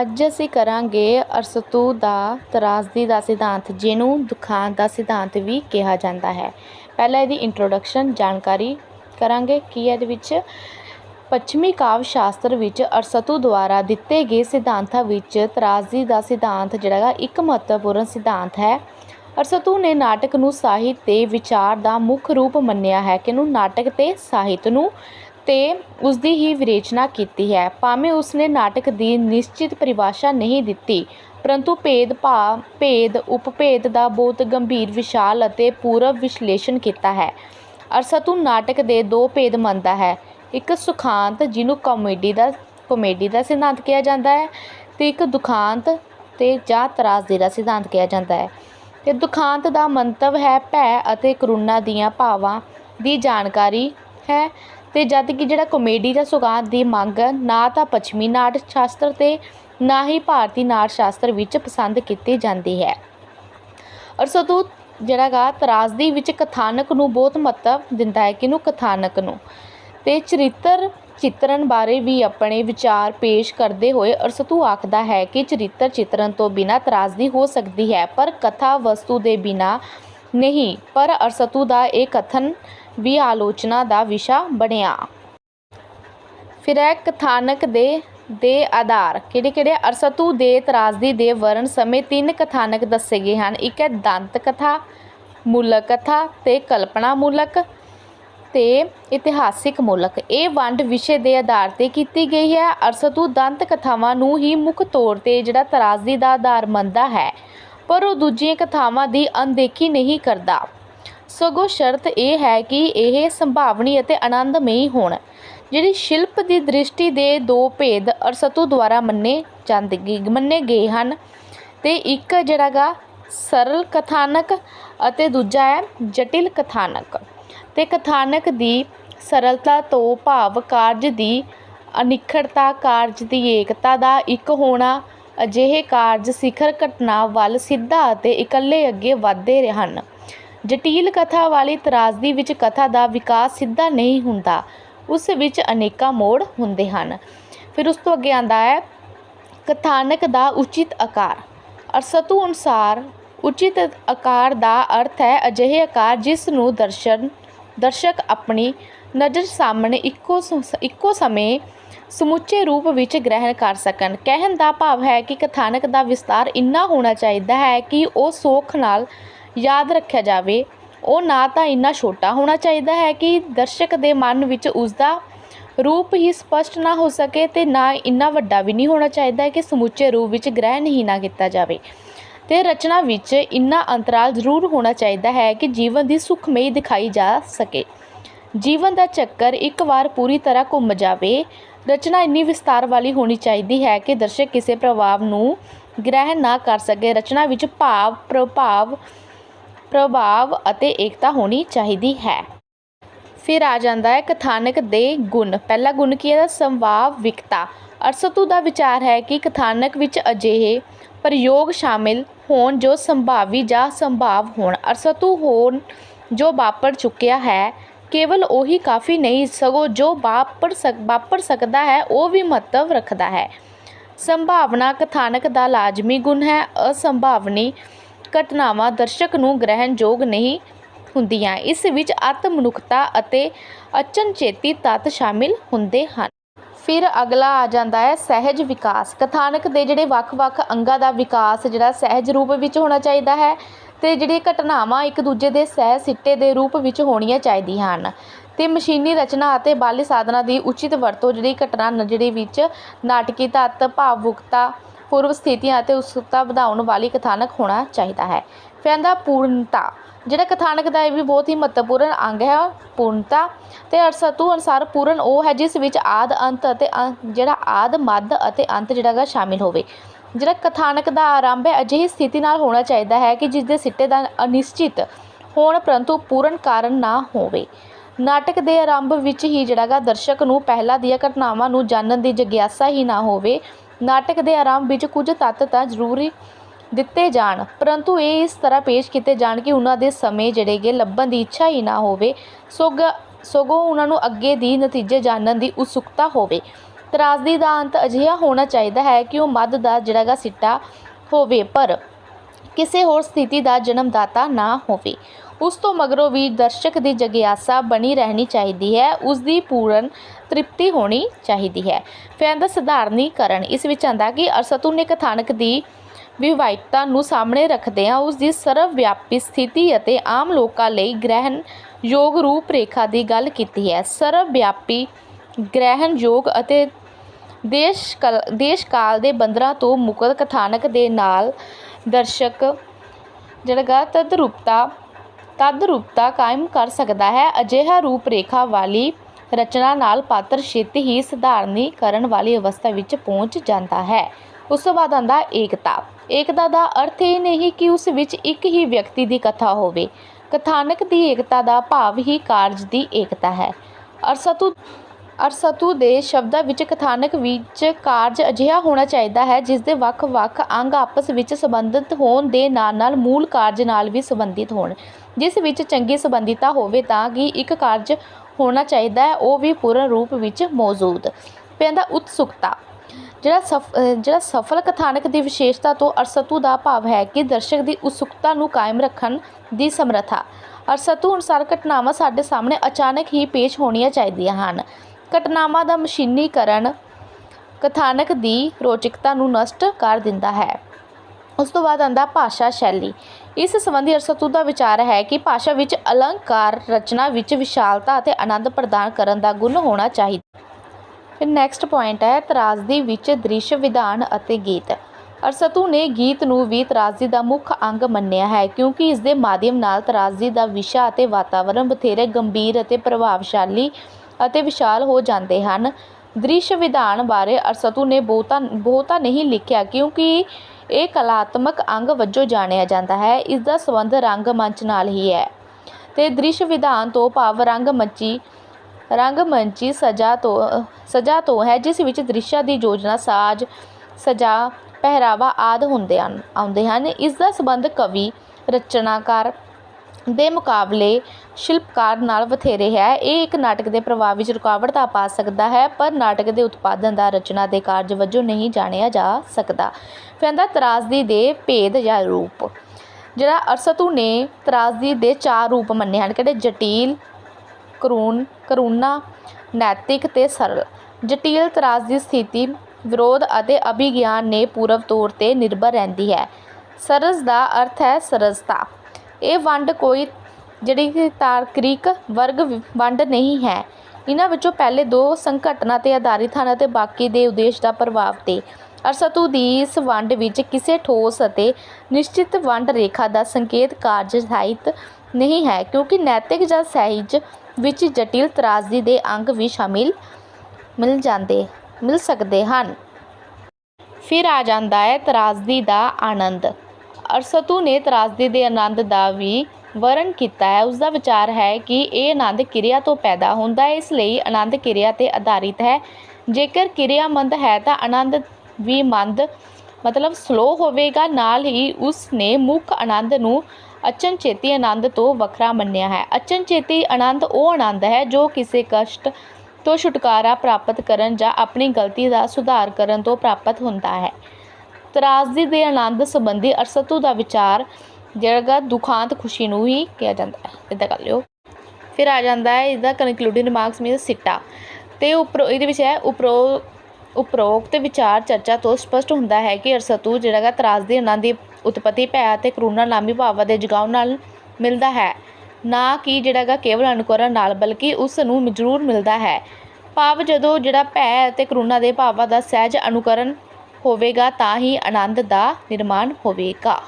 ਅੱਜ ਅਸੀਂ ਕਰਾਂਗੇ ਅਰਸਤੂ ਦਾ ਤਰਾਸਦੀ ਦਾ ਸਿਧਾਂਤ, ਜਿਹਨੂੰ ਦੁਖਾਂਤ ਦਾ ਸਿਧਾਂਤ ਵੀ ਕਿਹਾ ਜਾਂਦਾ ਹੈ। ਪਹਿਲਾਂ ਇਹਦੀ ਇੰਟਰੋਡਕਸ਼ਨ ਜਾਣਕਾਰੀ ਕਰਾਂਗੇ ਕੀ ਹੈ ਇਹਦੇ ਵਿੱਚ ਪੱਛਮੀ ਕਾਵਿ ਸ਼ਾਸਤਰ ਵਿੱਚ ਅਰਸਤੂ ਦੁਆਰਾ ਦਿੱਤੇ ਗਏ ਸਿਧਾਂਤਾਂ ਵਿੱਚ ਤਰਾਸਦੀ ਦਾ ਸਿਧਾਂਤ ਜਿਹੜਾ ਗਾ ਇੱਕ ਮਹੱਤਵਪੂਰਨ ਸਿਧਾਂਤ ਹੈ। ਅਰਸਤੂ ਨੇ ਨਾਟਕ ਨੂੰ ਸਾਹਿਤ ਤੇ ਵਿਚਾਰ ਦਾ ਮੁੱਖ ਰੂਪ ਮੰਨਿਆ ਹੈ ਕਿਨੂੰ ਨਾਟਕ ਤੇ ਸਾਹਿਤ ਨੂੰ ਤੇ ਉਸ ਦੀ ਹੀ ਵਿਰੇਚਨਾ ਕੀਤੀ ਹੈ। ਭਾਵੇਂ ਉਸਨੇ ਨਾਟਕ ਦੀ ਨਿਸ਼ਚਿਤ ਪਰਿਭਾਸ਼ਾ ਨਹੀਂ ਦਿੱਤੀ, ਪਰੰਤੂ ਭੇਦ ਭਾਵ ਭੇਦ, ਉਪਭੇਦ ਦਾ ਬਹੁਤ ਗੰਭੀਰ ਵਿਸ਼ਾਲ ਅਤੇ ਪੂਰਵ ਵਿਸ਼ਲੇਸ਼ਣ ਕੀਤਾ ਹੈ। ਅਰਸਤੂ ਨਾਟਕ ਦੇ ਦੋ ਭੇਦ ਮੰਨਦਾ ਹੈ। ਇੱਕ ਸੁਖਾਂਤ, ਜਿਹਨੂੰ ਕਾਮੇਡੀ ਦਾ ਕਾਮੇਡੀ ਦਾ ਸਿਧਾਂਤ ਕਿਹਾ ਜਾਂਦਾ ਹੈ ਤੇ ਇੱਕ ਦੁਖਾਂਤ ਤੇ ਜਾਂ ਤਰਾਸਦੀ ਦਾ ਸਿਧਾਂਤ ਕਿਹਾ ਜਾਂਦਾ ਹੈ। ਤੇ ਦੁਖਾਂਤ ਦਾ ਮੰਤਵ ਹੈ ਭੈ ਅਤੇ ਕਰੁਣਾ ਦੀਆਂ ਭਾਵਾਂ ਦੀ ਜਾਣਕਾਰੀ ਹੈ। ਤੇ ਜਦ ਕਿ ਜਿਹੜਾ ਕਾਮੇਡੀ ਜਾਂ ਸੁਗਾਤ ਦੀ ਮੰਗ ਨਾ ਤਾਂ ਪੱਛਮੀ ਨਾਟ ਸ਼ਾਸਤਰ ਤੇ ਨਾ ਹੀ ਭਾਰਤੀ ਨਾਟ ਸ਼ਾਸਤਰ ਵਿੱਚ ਪਸੰਦ ਕੀਤੀ ਜਾਂਦੀ ਹੈ। ਅਰਸਤੂ ਜਿਹੜਾ ਗਾ, ਤਰਾਸਦੀ ਵਿੱਚ ਕਥਾਨਕ ਨੂੰ ਬਹੁਤ ਮਹੱਤਵ ਦਿੰਦਾ ਹੈ ਕਿਹਨੂੰ? ਕਥਾਨਕ ਨੂੰ। ਤੇ ਚਰਿੱਤਰ, ਚਿੱਤਰਨ ਬਾਰੇ ਵੀ ਆਪਣੇ ਵਿਚਾਰ ਪੇਸ਼ ਕਰਦੇ ਹੋਏ ਅਰਸਤੂ ਆਖਦਾ ਹੈ ਕਿ ਚਰਿੱਤਰ ਚਿੱਤਰਨ ਤੋਂ ਬਿਨਾਂ ਤਰਾਸਦੀ ਹੋ ਸਕਦੀ ਹੈ, ਪਰ ਕਥਾ ਵਸਤੂ ਦੇ ਬਿਨਾਂ ਨਹੀਂ। ਪਰ ਅਰਸਤੂ ਦਾ ਇਹ ਕਥਨ ਵੀ ਆਲੋਚਨਾ ਦਾ ਵਿਸ਼ਾ ਬਣਿਆ। ਫਿਰ ਹੈ ਕਥਾਨਕ ਦੇ ਦੇ ਆਧਾਰ ਕਿਹੜੇ ਕਿਹੜੇ? ਅਰਸਤੂ ਦੇ ਤਰਾਜ਼ਦੀ ਦੇ ਵਰਣ ਸਮੇਂ ਤਿੰਨ ਕਥਾਨਕ ਦੱਸੇ ਗਏ ਹਨ। ਇੱਕ ਹੈ ਦੰਤ ਕਥਾ, ਮੂਲਕ ਕਥਾ ਤੇ ਕਲਪਨਾ ਮੂਲਕ ਤੇ ਇਤਿਹਾਸਿਕ ਮੂਲਕ। ਇਹ ਵੰਡ ਵਿਸ਼ੇ ਦੇ ਆਧਾਰ ਤੇ ਕੀਤੀ ਗਈ ਹੈ। ਅਰਸਤੂ ਦੰਤ ਕਥਾਵਾਂ ਨੂੰ ਹੀ ਮੁੱਖ ਤੌਰ ਤੇ ਜਿਹੜਾ ਤਰਾਜ਼ਦੀ ਦਾ ਆਧਾਰ ਮੰਨਦਾ ਹੈ, ਪਰ ਉਹ ਦੂਜੀਆਂ ਕਥਾਵਾਂ ਦੀ ਅਣਦੇਖੀ ਨਹੀਂ ਕਰਦਾ। ਸਗੋਂ ਸ਼ਰਤ ਇਹ ਹੈ ਕਿ ਇਹ ਸੰਭਾਵਨੀ ਅਤੇ ਆਨੰਦਮਈ ਹੋਣ, ਜਿਹੜੀ ਸ਼ਿਲਪ ਦੀ ਦ੍ਰਿਸ਼ਟੀ ਦੇ ਦੋ ਭੇਦ ਅਰਸਤੂ ਦੁਆਰਾ ਮੰਨੇ ਜਾਂਦੇ ਗੇ- ਮੰਨੇ ਗਏ ਹਨ। ਤੇ ਇੱਕ ਜਿਹੜਾ ਗਾ ਸਰਲ ਕਥਾਨਕ ਅਤੇ ਦੂਜਾ ਹੈ ਜਟਿਲ ਕਥਾਨਕ। ਤੇ ਕਥਾਨਕ ਦੀ ਸਰਲਤਾ ਤੋਂ ਭਾਵ ਕਾਰਜ ਦੀ ਅਨਿਖੜਤਾ, ਕਾਰਜ ਦੀ ਏਕਤਾ ਦਾ ਇੱਕ ਹੋਣਾ, ਅਜਿਹੇ ਕਾਰਜ ਸਿਖਰ ਘਟਨਾ ਵੱਲ ਸਿੱਧਾ ਅਤੇ ਇਕੱਲੇ ਅੱਗੇ ਵਧਦੇ ਹਨ। ਜਟੀਲ ਕਥਾ ਵਾਲੀ ਤਰਾਜ਼ਦੀ ਵਿੱਚ ਕਥਾ ਦਾ ਵਿਕਾਸ ਸਿੱਧਾ ਨਹੀਂ ਹੁੰਦਾ। ਉਸ ਵਿੱਚ ਅਨੇਕਾਂ ਮੋੜ ਹੁੰਦੇ ਹਨ। ਫਿਰ ਉਸ ਤੋਂ ਅੱਗੇ ਆਂਦਾ ਹੈ, ਕਥਾਨਕ ਦਾ ਉਚਿਤ ਆਕਾਰ। ਅਰਸਤੂ ਅਨੁਸਾਰ ਉਚਿਤ ਆਕਾਰ ਦਾ ਅਰਥ ਹੈ ਅਜਿਹੇ ਆਕਾਰ ਜਿਸ ਨੂੰ ਦਰਸ਼ਨ, ਦਰਸ਼ਕ ਆਪਣੀ ਨਜ਼ਰ ਸਾਹਮਣੇ ਇੱਕੋ ਇੱਕੋ ਸਮੇਂ ਸਮੁੱਚੇ ਰੂਪ ਵਿੱਚ ਗ੍ਰਹਿਣ ਕਰ ਸਕਣ। ਕਹਿਣ ਦਾ ਭਾਵ ਹੈ ਕਿ ਕਥਾਨਕ ਦਾ ਵਿਸਤਾਰ ਇੰਨਾ ਹੋਣਾ ਚਾਹੀਦਾ ਹੈ ਕਿ ਉਹ ਸੌਖ ਨਾਲ ਯਾਦ ਰੱਖਿਆ ਜਾਵੇ, ਉਹ ਨਾ ਤਾਂ ਇੰਨਾ ਛੋਟਾ ਹੋਣਾ ਚਾਹੀਦਾ ਹੈ ਕਿ ਦਰਸ਼ਕ ਦੇ ਮਨ ਵਿੱਚ ਉਸ ਦਾ ਰੂਪ ਹੀ ਸਪਸ਼ਟ ਨਾ ਹੋ ਸਕੇ ਤੇ ਨਾ ਇੰਨਾ ਵੱਡਾ ਵੀ ਨਹੀਂ ਹੋਣਾ ਚਾਹੀਦਾ ਕਿ ਸਮੁੱਚੇ ਰੂਪ ਵਿੱਚ ਗ੍ਰਹਿਣ ਹੀ ਨਾ ਕੀਤਾ ਜਾਵੇ। ਤੇ ਰਚਨਾ ਵਿੱਚ ਇੰਨਾ ਅੰਤਰਾਲ ਜ਼ਰੂਰ ਹੋਣਾ ਚਾਹੀਦਾ ਹੈ ਕਿ ਜੀਵਨ ਦੀ ਸੁਖਮਈ ਦਿਖਾਈ ਜਾ ਸਕੇ। ਜੀਵਨ ਦਾ ਚੱਕਰ ਇੱਕ ਵਾਰ ਪੂਰੀ ਤਰ੍ਹਾਂ ਘੁੰਮ ਜਾਵੇ, ਰਚਨਾ ਇੰਨੀ ਵਿਸਤਾਰ ਵਾਲੀ ਹੋਣੀ ਚਾਹੀਦੀ ਹੈ ਕਿ ਦਰਸ਼ਕ ਕਿਸੇ ਪ੍ਰਭਾਵ ਨੂੰ ਗ੍ਰਹਿਣ ਨਾ ਕਰ ਸਕੇ। ਰਚਨਾ ਵਿੱਚ ਭਾਵ, ਪ੍ਰਭਾਵ ਪ੍ਰਭਾਵ ਅਤੇ ਏਕਤਾ ਹੋਣੀ ਚਾਹੀਦੀ ਹੈ। ਫਿਰ ਆ ਜਾਂਦਾ ਹੈ ਕਥਾਨਕ ਦੇ ਗੁਣ। ਪਹਿਲਾ ਗੁਣ ਕੀ ਹੈ? ਸੰਭਾਵ ਵਿਕਤਾ ਅਰਸਤੂ ਦਾ ਵਿਚਾਰ ਹੈ ਕਿ ਕਥਾਨਕ ਵਿੱਚ ਅਜਿਹੇ ਪ੍ਰਯੋਗ ਸ਼ਾਮਿਲ ਹੋਣ ਜੋ ਸੰਭਾਵੀ ਜਾਂ ਸੰਭਾਵ ਹੋਣ। ਅਰਸਤੂ ਹੋਣ ਜੋ ਵਾਪਰ ਚੁੱਕਿਆ ਹੈ, ਕੇਵਲ ਉਹੀ ਕਾਫੀ ਨਹੀਂ, ਸਗੋਂ ਜੋ ਵਾਪਰ ਸਕ, ਵਾਪਰ ਸਕਦਾ ਹੈ, ਉਹ ਵੀ ਮਹੱਤਵ ਰੱਖਦਾ ਹੈ। ਸੰਭਾਵਨਾ ਕਥਾਨਕ ਦਾ ਲਾਜ਼ਮੀ ਗੁਣ ਹੈ, ਅਸੰਭਾਵਨੀ ਘਟਨਾਵਾਂ ਦਰਸ਼ਕ ਨੂੰ ਗ੍ਰਹਿਣਯੋਗ ਨਹੀਂ ਹੁੰਦੀਆਂ। ਇਸ ਵਿੱਚ ਆਤਮ ਮਨੁੱਖਤਾ ਅਤੇ ਅਚਨਚੇਤੀ ਤੱਤ ਸ਼ਾਮਿਲ ਹੁੰਦੇ ਹਨ। ਫਿਰ ਅਗਲਾ ਆ ਜਾਂਦਾ ਹੈ ਸਹਿਜ ਵਿਕਾਸ। ਕਥਾਨਕ ਦੇ ਜਿਹੜੇ ਵੱਖ-ਵੱਖ ਅੰਗਾਂ ਦਾ ਵਿਕਾਸ ਜਿਹੜਾ ਸਹਿਜ ਰੂਪ ਵਿੱਚ ਹੋਣਾ ਚਾਹੀਦਾ ਹੈ ਤੇ ਜਿਹੜੀ ਘਟਨਾਵਾਂ ਇੱਕ ਦੂਜੇ ਦੇ ਸਹਿ ਸਿੱਟੇ ਦੇ ਰੂਪ ਵਿੱਚ ਹੋਣੀਆਂ ਚਾਹੀਦੀਆਂ ਹਨ। ਤੇ ਮਸ਼ੀਨੀ ਰਚਨਾ ਅਤੇ ਬਾਲ ਸਾਧਨਾ ਦੀ ਉਚਿਤ ਵਰਤੋਂ ਜਿਹੜੀ ਘਟਨਾ ਜਿਹੜੀ ਵਿੱਚ ਨਾਟਕੀ ਤੱਤ, ਭਾਵੁਕਤਾ ਪੂਰਵ ਸਥਿਤੀਆਂ ਅਤੇ ਉਤਸੁਕਤਾ ਵਧਾਉਣ ਵਾਲੀ ਕਥਾਨਕ ਹੋਣਾ ਚਾਹੀਦਾ ਹੈ। ਫਿਰ ਆਉਂਦਾ ਪੂਰਨਤਾ, ਜਿਹੜਾ ਕਥਾਨਕ ਦਾ ਇਹ ਵੀ ਬਹੁਤ ਹੀ ਮਹੱਤਵਪੂਰਨ ਅੰਗ ਹੈ, ਪੂਰਨਤਾ ਤੇ ਅਰਸਤੂ ਅਨੁਸਾਰ ਪੂਰਨ ਉਹ ਹੈ ਜਿਸ ਵਿੱਚ ਆਦ, ਅੰਤ ਅਤੇ ਅੰ- ਜਿਹੜਾ ਆਦ, ਮੱਧ ਅਤੇ ਅੰਤ ਜਿਹੜਾ ਗਾ ਸ਼ਾਮਿਲ ਹੋਵੇ। ਜਿਹੜਾ ਕਥਾਨਕ ਦਾ ਆਰੰਭ ਹੈ, ਅਜਿਹੀ ਸਥਿਤੀ ਨਾਲ ਹੋਣਾ ਚਾਹੀਦਾ ਹੈ ਕਿ ਜਿਸ ਦੇ ਸਿੱਟੇ ਦਾ ਅਨਿਸ਼ਚਿਤ ਹੋਣ ਪਰੰਤੂ ਪੂਰਨ ਕਾਰਨ ਨਾ ਹੋਵੇ। ਨਾਟਕ ਦੇ ਆਰੰਭ ਵਿੱਚ ਹੀ ਜਿਹੜਾ ਗਾ ਦਰਸ਼ਕ ਨੂੰ ਪਹਿਲਾਂ ਦੀਆਂ ਘਟਨਾਵਾਂ ਨੂੰ ਜਾਣਨ ਦੀ ਜਿਗਿਆਸਾ ਹੀ ਨਾ ਹੋਵੇ ਨਾਟਕ ਦੇ ਆਰੰਭ ਵਿੱਚ ਕੁਝ ਤੱਤ ਤਾਂ ਜ਼ਰੂਰੀ ਦਿੱਤੇ ਜਾਣ, ਪਰੰਤੂ ਇਹ ਇਸ ਤਰ੍ਹਾਂ ਪੇਸ਼ ਕੀਤੇ ਜਾਣ ਕਿ ਉਹਨਾਂ ਦੇ ਸਮੇਂ ਜਿਹੜੇ ਕਿ ਲੱਭਣ ਦੀ ਇੱਛਾ ਹੀ ਨਾ ਹੋਵੇ, ਸੋਗ, ਸਗੋਂ ਉਹਨਾਂ ਨੂੰ ਅੱਗੇ ਦੀ ਨਤੀਜੇ ਜਾਣਨ ਦੀ ਉਤਸੁਕਤਾ ਹੋਵੇ। ਤਰਾਜ਼ਦੀ ਦਾ ਅੰਤ ਅਜਿਹਾ ਹੋਣਾ ਚਾਹੀਦਾ ਹੈ ਕਿ ਉਹ ਮੱਧ ਦਾ ਜਿਹੜਾ ਗਾ ਸਿੱਟਾ ਹੋਵੇ, ਪਰ ਕਿਸੇ ਹੋਰ ਸਥਿਤੀ ਦਾ ਜਨਮਦਾਤਾ ਨਾ ਹੋਵੇ। ਉਸ ਤੋਂ ਮਗਰੋਂ ਵੀ ਦਰਸ਼ਕ ਦੀ ਜਗਿਆਸਾ ਬਣੀ ਰਹਿਣੀ ਚਾਹੀਦੀ ਹੈ, ਉਸ ਦੀ ਪੂਰਨ ਤ੍ਰਿਪਤੀ ਹੋਣੀ ਚਾਹੀਦੀ ਹੈ। ਫਿਰ ਆਉਂਦਾ ਸਧਾਰਨੀਕਰਨ, ਇਸ ਵਿੱਚ ਆਂਦਾ ਕਿ ਅਰਸਤੂ ਨੇ ਕਥਾਨਕ ਦੀ ਵਿਵਾਹਿਕਤਾ ਨੂੰ ਸਾਹਮਣੇ ਰੱਖਦਿਆਂ ਉਸ ਦੀ ਸਰਵ ਵਿਆਪੀ ਸਥਿਤੀ ਅਤੇ ਆਮ ਲੋਕਾਂ ਲਈ ਗ੍ਰਹਿਣ ਯੋਗ ਰੂਪ ਰੇਖਾ ਦੀ ਗੱਲ ਕੀਤੀ ਹੈ। ਸਰਵ ਵਿਆਪੀ ਗ੍ਰਹਿਣ ਯੋਗ ਅਤੇ ਦੇਸ਼ ਕਲ, ਦੇਸ਼ ਕਾਲ ਦੇ ਬੰਦਰਾਂ ਤੋਂ ਮੁਕਤ ਕਥਾਨਕ ਦੇ ਨਾਲ ਦਰਸ਼ਕ ਜਿਹੜਾ ਗਾ ਤਦਰੂਪਤਾ ਤਦਰੂਪਤਾ ਕਾਇਮ ਕਰ ਸਕਦਾ ਹੈ। ਅਜਿਹਾ ਰੂਪ ਰੇਖਾ ਵਾਲੀ ਰਚਨਾ ਨਾਲ ਪਾਤਰ ਛੇਤੀ ਹੀ ਸਧਾਰਨੀਕਰਨ ਵਾਲੀ ਅਵਸਥਾ ਵਿੱਚ ਪਹੁੰਚ ਜਾਂਦਾ ਹੈ। ਉਸ ਤੋਂ ਬਾਅਦ ਆਂਦਾ ਏਕਤਾ। ਏਕਤਾ ਦਾ ਅਰਥ ਇਹ ਨਹੀਂ ਕਿ ਉਸ ਵਿੱਚ ਇੱਕ ਹੀ ਵਿਅਕਤੀ ਦੀ ਕਥਾ ਹੋਵੇ। ਕਥਾਨਕ ਦੀ ਏਕਤਾ ਦਾ ਭਾਵ ਹੀ ਕਾਰਜ ਦੀ ਏਕਤਾ ਹੈ। ਅਰਸਤੂ ਅਰਸਤੂ ਦੇ ਸ਼ਬਦਾਂ ਵਿੱਚ ਕਥਾਨਕ ਵਿੱਚ ਕਾਰਜ ਅਜਿਹਾ ਹੋਣਾ ਚਾਹੀਦਾ ਹੈ, ਜਿਸ ਦੇ ਵੱਖ-ਵੱਖ ਅੰਗ ਆਪਸ ਵਿੱਚ ਸੰਬੰਧਿਤ ਹੋਣ ਦੇ ਨਾਲ-ਨਾਲ ਮੂਲ ਕਾਰਜ ਨਾਲ ਵੀ ਸੰਬੰਧਿਤ ਹੋਣ। ਜਿਸ ਵਿੱਚ ਚੰਗੀ ਸੰਬੰਧਿਤਾ ਹੋਵੇ ਤਾਂ ਕਿ ਇੱਕ ਕਾਰਜ ਹੋਣਾ ਚਾਹੀਦਾ ਹੈ, ਉਹ ਵੀ ਪੂਰਨ ਰੂਪ ਵਿੱਚ ਮੌਜੂਦ। ਪੈਂਦਾ ਉਤਸੁਕਤਾ। ਜਿਹੜਾ ਸਫ ਜਿਹੜਾ ਸਫਲ ਕਥਾਨਕ ਦੀ ਵਿਸ਼ੇਸ਼ਤਾ ਤੋਂ ਅਰਸਤੂ ਦਾ ਭਾਵ ਹੈ ਕਿ ਦਰਸ਼ਕ ਦੀ ਉਤਸੁਕਤਾ ਨੂੰ ਕਾਇਮ ਰੱਖਣ ਦੀ ਸਮਰੱਥਾ। ਅਰਸਤੂ ਅਨੁਸਾਰ ਘਟਨਾਵਾਂ ਸਾਡੇ ਸਾਹਮਣੇ ਅਚਾਨਕ ਹੀ ਪੇਸ਼ ਹੋਣੀਆਂ ਚਾਹੀਦੀਆਂ ਹਨ। ਘਟਨਾਵਾਂ ਦਾ ਮਸ਼ੀਨੀਕਰਨ ਕਥਾਨਕ ਦੀ ਰੋਚਕਤਾ ਨੂੰ ਨਸ਼ਟ ਕਰ ਦਿੰਦਾ ਹੈ। ਉਸ ਤੋਂ ਬਾਅਦ ਆਂਦਾ ਭਾਸ਼ਾ ਸ਼ੈਲੀ। ਇਸ ਸੰਬੰਧੀ ਅਰਸਤੂ ਦਾ ਵਿਚਾਰ ਹੈ ਕਿ ਭਾਸ਼ਾ ਵਿੱਚ ਅਲੰਕਾਰ ਰਚਨਾ ਵਿੱਚ ਵਿਸ਼ਾਲਤਾ ਅਤੇ ਆਨੰਦ ਪ੍ਰਦਾਨ ਕਰਨ ਦਾ ਗੁਣ ਹੋਣਾ ਚਾਹੀਦਾ ਫਿਰ ਨੈਕਸਟ ਪੁਆਇੰਟ ਹੈ ਤਰਾਜ਼ਦੀ ਵਿੱਚ ਦ੍ਰਿਸ਼ ਵਿਧਾਨ ਅਤੇ ਗੀਤ। ਅਰਸਤੂ ਨੇ ਗੀਤ ਨੂੰ ਵੀ ਤਰਾਜ਼ਦੀ ਦਾ ਮੁੱਖ ਅੰਗ ਮੰਨਿਆ ਹੈ ਕਿਉਂਕਿ ਇਸ ਦੇ ਮਾਧਿਅਮ ਨਾਲ ਤਰਾਜ਼ਦੀ ਦਾ ਵਿਸ਼ਾ ਅਤੇ ਵਾਤਾਵਰਣ ਬਥੇਰੇ ਗੰਭੀਰ ਅਤੇ ਪ੍ਰਭਾਵਸ਼ਾਲੀ ਅਤੇ ਵਿਸ਼ਾਲ ਹੋ ਜਾਂਦੇ ਹਨ। ਦ੍ਰਿਸ਼ ਵਿਧਾਨ ਬਾਰੇ ਅਰਸਤੂ ਨੇ ਬਹੁਤਾ ਬਹੁਤਾ ਨਹੀਂ ਲਿਖਿਆ ਕਿਉਂਕਿ ਇਹ ਕਲਾਤਮਕ ਅੰਗ ਵਜੋਂ ਜਾਣਿਆ ਜਾਂਦਾ ਹੈ। ਇਸ ਦਾ ਸੰਬੰਧ ਰੰਗਮੰਚ ਨਾਲ ਹੀ ਹੈ। ਤੇ ਦ੍ਰਿਸ਼ ਵਿਧਾਨ ਤੋਂ ਭਾਵ ਰੰਗ ਮੰਚੀ ਰੰਗ ਮੰਚੀ ਸਜਾ ਤੋਂ ਸਜਾ ਤੋਂ ਹੈ, ਜਿਸ ਵਿੱਚ ਦ੍ਰਿਸ਼ਾਂ ਦੀ ਯੋਜਨਾ, ਸਾਜ਼, ਸਜਾ, ਪਹਿਰਾਵਾ ਆਦਿ ਹੁੰਦੇ ਹਨ, ਆਉਂਦੇ ਹਨ। ਇਸ ਦਾ ਸੰਬੰਧ ਕਵੀ, ਰਚਨਾਕਾਰ ਦੇ ਮੁਕਾਬਲੇ ਸ਼ਿਲਪਕਾਰ ਨਾਲ ਬਥੇਰੇ ਹੈ। ਇਹ ਇੱਕ ਨਾਟਕ ਦੇ ਪ੍ਰਭਾਵ ਵਿੱਚ ਰੁਕਾਵਟ ਤਾਂ ਪਾ ਸਕਦਾ ਹੈ, ਪਰ ਨਾਟਕ ਦੇ ਉਤਪਾਦਨ ਦਾ ਰਚਨਾ ਦੇ ਕਾਰਜ ਵਜੋਂ ਨਹੀਂ ਜਾਣਿਆ ਜਾ ਸਕਦਾ। ਕਹਿੰਦਾ ਤਰਾਸਦੀ ਦੇ ਭੇਦ ਜਾਂ ਰੂਪ। ਜਿਹੜਾ ਅਰਸਤੂ ਨੇ ਤਰਾਸਦੀ ਦੇ ਚਾਰ ਰੂਪ ਮੰਨੇ ਹਨ, ਕਿਹੜੇ? ਜਟੀਲ ਕਰੂਣ ਕਰੂਣਾ ਨੈਤਿਕ ਤੇ ਸਰਲ। ਜਟੀਲ ਤਰਾਸਦੀ ਸਥਿਤੀ, ਵਿਰੋਧ ਅਤੇ ਅਭਿਗਿਆਨ ਨੇ ਪੂਰਵ ਤੌਰ ਤੇ ਨਿਰਭਰ ਰਹਿੰਦੀ ਹੈ। ਸਰਸ ਦਾ ਅਰਥ ਹੈ ਸਰਸਤਾ ਇਹ ਵੰਡ ਕੋਈ, ਜਿਹੜੀ ਕਿ ਤਾਰਕਿਕ ਵਰਗ ਵੰਡ ਨਹੀਂ ਹੈ। ਇਹਨਾਂ ਵਿੱਚੋਂ ਪਹਿਲੇ ਦੋ ਸੰਘਟਨਾ ਤੇ ਆਧਾਰਿਤ ਹਨ ਅਤੇ ਬਾਕੀ ਦੇ ਉਦੇਸ਼ ਦਾ ਪ੍ਰਭਾਵ ਤੇ। ਅਰਸਤੂ ਦੀ ਇਸ ਵੰਡ ਵਿੱਚ ਕਿਸੇ ਠੋਸ ਅਤੇ ਨਿਸ਼ਚਿਤ ਵੰਡ ਰੇਖਾ ਦਾ ਸੰਕੇਤ ਕਾਰਜ ਸਾਹਿਤ ਨਹੀਂ ਹੈ, ਕਿਉਂਕਿ ਨੈਤਿਕ ਜਾਂ ਸਹਿਜ ਵਿੱਚ ਜਟਿਲ ਤਰਾਜ਼ਦੀ ਦੇ ਅੰਗ ਵੀ ਸ਼ਾਮਿਲ ਮਿਲ ਜਾਂਦੇ, ਮਿਲ ਸਕਦੇ ਹਨ। ਫਿਰ ਆ ਜਾਂਦਾ ਹੈ ਤਰਾਜ਼ਦੀ ਦਾ ਆਨੰਦ। ਅਰਸਤੂ ਨੇ ਤਰਾਸਦੀ ਦੇ ਆਨੰਦ ਦਾ ਵੀ ਵਰਣਨ ਕੀਤਾ ਹੈ। ਉਸ ਦਾ ਵਿਚਾਰ ਹੈ ਕਿ ਇਹ ਆਨੰਦ ਕਿਰਿਆ ਤੋਂ ਪੈਦਾ ਹੁੰਦਾ ਹੈ, ਇਸ ਲਈ ਆਨੰਦ ਕਿਰਿਆ ਤੇ ਆਧਾਰਿਤ ਹੈ। ਜੇਕਰ ਕਿਰਿਆ ਮੰਦ ਹੈ ਤਾਂ ਆਨੰਦ ਵੀ ਮੰਦ, ਮਤਲਬ ਸਲੋ ਹੋਵੇਗਾ। ਨਾਲ ਹੀ ਉਸ ਨੇ ਮੁੱਖ ਆਨੰਦ ਨੂੰ ਅਚਨਚੇਤੀ ਆਨੰਦ ਤੋਂ ਵੱਖਰਾ ਮੰਨਿਆ ਹੈ। ਅਚਨਚੇਤੀ ਆਨੰਦ ਉਹ ਆਨੰਦ ਹੈ ਜੋ ਕਿਸੇ ਕਸ਼ਟ ਤੋਂ ਛੁਟਕਾਰਾ ਪ੍ਰਾਪਤ ਕਰਨ ਜਾਂ ਆਪਣੀ ਗਲਤੀ ਦਾ ਸੁਧਾਰ ਕਰਨ ਤੋਂ ਪ੍ਰਾਪਤ ਹੁੰਦਾ ਹੈ। ਤਰਾਜ਼ਦੀ ਦੇ ਆਨੰਦ ਸੰਬੰਧੀ ਅਰਸਤੂ ਦਾ ਵਿਚਾਰ ਜਿਹੜਾ ਦੁਖਾਂਤ ਖੁਸ਼ੀ ਨੂੰ ਹੀ ਕਿਹਾ ਜਾਂਦਾ ਹੈ। ਇਦਾਂ ਕਰ ਲਿਓ। ਫਿਰ ਆ ਜਾਂਦਾ ਹੈ ਇਹਦਾ ਕਨਕਲੂਡਿੰਗ ਰਿਮਾਰਕਸ ਮੀਨਸ ਸਿੱਟਾ। ਤੇ ਉੱਪਰੋਂ ਇਹਦੇ ਵਿੱਚ ਹੈ, ਉਪਰੋ ਉਪਰੋਕਤ ਵਿਚਾਰ ਚਰਚਾ ਤੋਂ ਸਪਸ਼ਟ ਹੁੰਦਾ ਹੈ ਕਿ ਅਰਸਤੂ ਜਿਹੜਾ ਗਾ ਤਰਾਜ਼ਦੀ ਆਨੰਦ ਦੀ ਉਤਪਤੀ ਭੈ ਅਤੇ ਕਰੂਣਾ ਨਾਮੀ ਭਾਵਾਂ ਦੇ ਜਗਾਉਣ ਨਾਲ ਮਿਲਦਾ ਹੈ। ਨਾ ਕਿ ਜਿਹੜਾ ਗਾ ਕੇਵਲ ਅਨੁਕਰਨ ਨਾਲ, ਬਲਕਿ ਉਸ ਨੂੰ ਜ਼ਰੂਰ ਮਿਲਦਾ ਹੈ। ਭਾਵ ਜਦੋਂ ਜਿਹੜਾ ਭੈ ਅਤੇ ਕਰੂਣਾ ਦੇ ਭਾਵਾਂ ਦਾ ਸਹਿਜ ਅਨੁਕਰਨ ਹੋਵੇਗਾ ਤਾਂ ਹੀ ਆਨੰਦ ਦਾ ਨਿਰਮਾਣ ਹੋਵੇਗਾ।